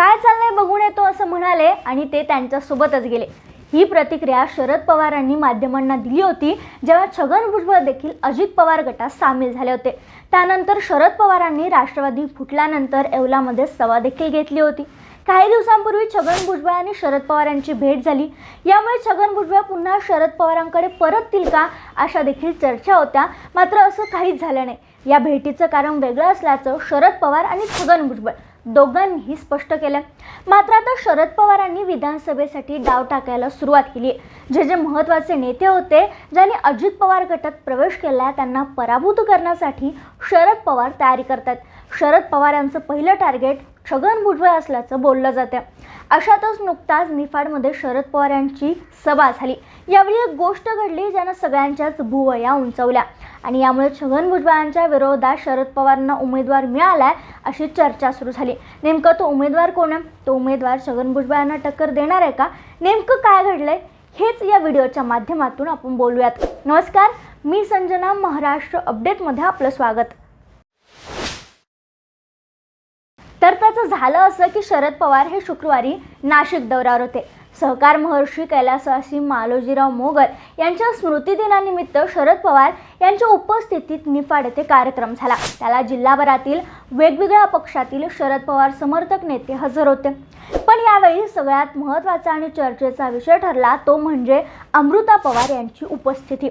काय चाललंय बघून येतो असं म्हणाले आणि ते त्यांच्यासोबतच गेले. ही प्रतिक्रिया शरद पवारांनी माध्यमांना दिली होती जेव्हा छगन भुजबळ देखील अजित पवार गटात सामील झाले होते. त्यानंतर शरद पवारांनी राष्ट्रवादी फुटल्यानंतर येवलामध्ये सभा देखील घेतली होती. काही दिवसांपूर्वी छगन भुजबळ आणि शरद पवार यांची भेट झाली. यामुळे छगन भुजबळ पुन्हा शरद पवारांकडे परततील का अशा देखील चर्चा होत्या. मात्र असं काहीच झालं नाही. या भेटीचं कारण वेगळं असल्याचं शरद पवार आणि छगन भुजबळ दोघांनीही स्पष्ट केलं. मात्र आता शरद पवारांनी विधानसभेसाठी डाव टाकायला सुरुवात केली. जे जे महत्त्वाचे नेते होते ज्यांनी अजित पवार गटात प्रवेश केला त्यांना पराभूत करण्यासाठी शरद पवार तयारी करतात. शरद पवार यांचं पहिलं टार्गेट छगन भुजबळ असल्याचं बोललं जातं. अशातच नुकताच निफाडमध्ये शरद पवार यांची सभा झाली. यावेळी एक गोष्ट घडली ज्यानं सगळ्यांच्याच भुवया उंचवल्या. आणि यामुळे छगन भुजबळांच्या विरोधात शरद पवारांना उमेदवार मिळालाय अशी चर्चा सुरू झाली. नेमकं तो उमेदवार कोण आहे? तो उमेदवार छगन भुजबळांना टक्कर देणार आहे का? नेमकं काय घडलंय? हेच या व्हिडिओच्या माध्यमातून आपण बोलूयात. नमस्कार मी संजना महाराष्ट्र अपडेटमध्ये आपलं स्वागत. तर त्याचं झालं असं की शरद पवार हे शुक्रवारी नाशिक दौऱ्यावर होते. सहकार महर्षी कैलासवासी मालोजीराव मोगल यांच्या स्मृतिदिनानिमित्त शरद पवार यांच्या उपस्थितीत निफाड येथे कार्यक्रम झाला. त्याला जिल्हाभरातील वेगवेगळ्या पक्षातील शरद पवार समर्थक नेते हजर होते. पण यावेळी सगळ्यात महत्त्वाचा आणि चर्चेचा विषय ठरला तो म्हणजे अमृता पवार यांची उपस्थिती.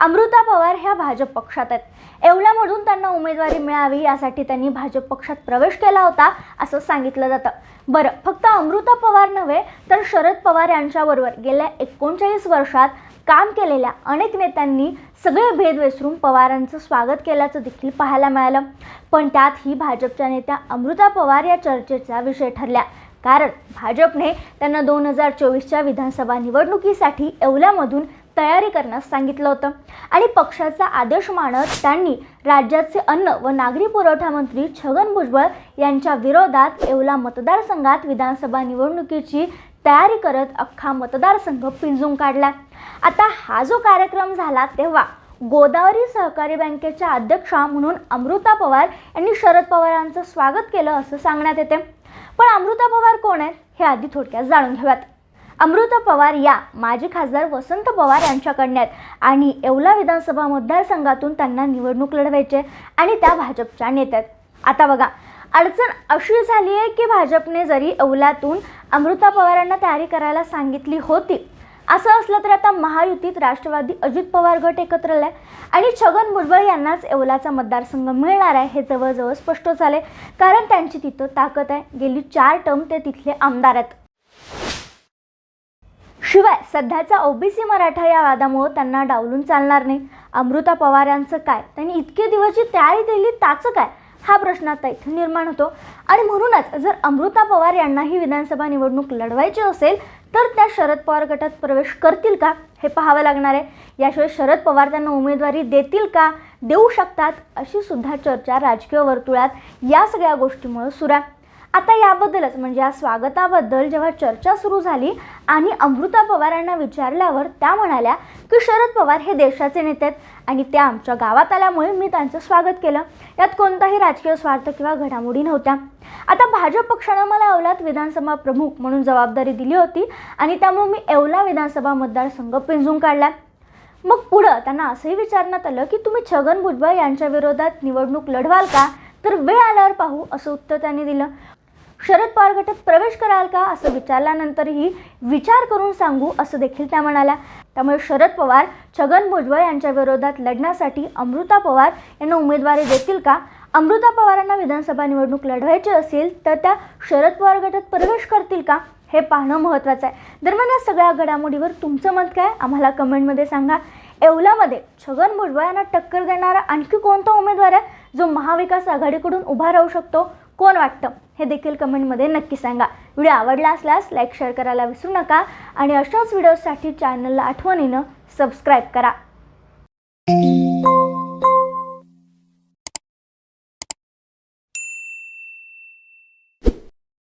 अमृता पवार ह्या भाजप पक्षात आहेत. येवल्यामधून त्यांना उमेदवारी मिळावी यासाठी त्यांनी भाजप पक्षात प्रवेश केला होता असं सांगितलं जातं. बरं फक्त अमृता पवार नव्हे तर शरद पवार यांच्याबरोबर गेल्या एकोणचाळीस वर्षात काम केलेल्या अनेक नेत्यांनी सगळे भेद विसरून पवारांचं स्वागत केल्याचं देखील पाहायला मिळालं. पण त्यात ही भाजपच्या नेत्या अमृता पवार या चर्चेचा विषय ठरल्या. कारण भाजपने त्यांना दोन हजार चोवीसच्या विधानसभा निवडणुकीसाठी येवल्यामधून तयारी करण्यास सांगितलं होतं. आणि पक्षाचा आदेश मानत त्यांनी राज्याचे अन्न व नागरी पुरवठा मंत्री छगन भुजबळ यांच्या विरोधात येवला मतदारसंघात विधानसभा निवडणुकीची तयारी करत अख्खा मतदारसंघ पिंजून काढला. आता हा जो कार्यक्रम झाला तेव्हा गोदावरी सहकारी बँकेच्या अध्यक्षा म्हणून अमृता पवार यांनी शरद पवारांचं स्वागत केलं असं सांगण्यात येते. पण अमृता पवार कोण आहेत हे आधी थोडक्यात जाणून घेऊयात. अमृता पवार या माजी खासदार वसंत पवार यांच्याकडनं आहेत आणि येवला विधानसभा मतदारसंघातून त्यांना निवडणूक लढवायचे आणि त्या भाजपच्या नेत्यात आता बघा अडचण अशी झाली आहे की भाजपने जरी अवलातून अमृता पवारांना तयारी करायला सांगितली होती असं असलं तर आता महायुतीत राष्ट्रवादी अजित पवार गट एकत्र आहे आणि छगन भुजबळ यांनाच येवलाचा मतदारसंघ मिळणार आहे हे जवळजवळ स्पष्ट झाले कारण त्यांची तिथं ताकद आहे. गेली चार टर्म ते तिथले आमदार आहेत. शिवाय सध्याचा ओबीसी मराठा या वादामुळे त्यांना डावलून चालणार नाही. अमृता पवार यांचं काय? त्यांनी इतके दिवसची तयारी दिली त्याचं काय? हा प्रश्न आता इथून निर्माण होतो. आणि म्हणूनच जर अमृता पवार यांनाही विधानसभा निवडणूक लढवायची असेल तर त्या शरद पवार गटात प्रवेश करतील का? हे पाहावं लागणार आहे. याशिवाय शरद पवार त्यांना उमेदवारी देतील का? देऊ शकतात अशी सुद्धा चर्चा राजकीय वर्तुळात या सगळ्या गोष्टीमुळे सुरू आहे. आता याबद्दलच म्हणजे या स्वागताबद्दल जेव्हा चर्चा सुरू झाली आणि अमृता पवारांना विचारल्यावर त्या म्हणाल्या की शरद पवार हे देशाचे नेते आहेत आणि त्या आमच्या गावात आल्यामुळे मी त्यांचं स्वागत केलं. यात कोणताही राजकीय स्वार्थ किंवा घडामोडी नव्हत्या. आता भाजप पक्षानं मला येवल्यात विधानसभा प्रमुख म्हणून जबाबदारी दिली होती आणि त्यामुळे मी येवला विधानसभा मतदारसंघ पिंजून काढला. मग पुढं त्यांना असंही विचारण्यात आलं की तुम्ही छगन भुजबळ यांच्या विरोधात निवडणूक लढवाल का? तर वेळ आल्यावर पाहू असं उत्तर त्यांनी दिलं. शरद पवार गटात प्रवेश कराल का असं विचारल्यानंतरही विचार करून सांगू असं देखील त्या म्हणाल्या. त्यामुळे शरद पवार छगन भुजबळ यांच्या विरोधात लढण्यासाठी अमृता पवार यांना उमेदवारी देतील का? अमृता पवारांना विधानसभा निवडणूक लढवायची असेल तर त्या शरद पवार गटात प्रवेश करतील का? हे पाहणं महत्त्वाचं आहे. दरम्यान या सगळ्या घडामोडीवर तुमचं मत काय? आम्हाला कमेंटमध्ये सांगा. येवलामध्ये छगन भुजबळ यांना टक्कर देणारा आणखी कोणता उमेदवार आहे? जो महाविकास आघाडीकडून उभा राहू शकतो? कोण वाटतं? हे देखील कमेंटमध्ये नक्की सांगा. व्हिडिओ आवडला असल्यास लाईक शेअर करायला विसरू नका. आणि अशाच व्हिडिओसाठी चॅनलला आठवणीनं सबस्क्राईब करा.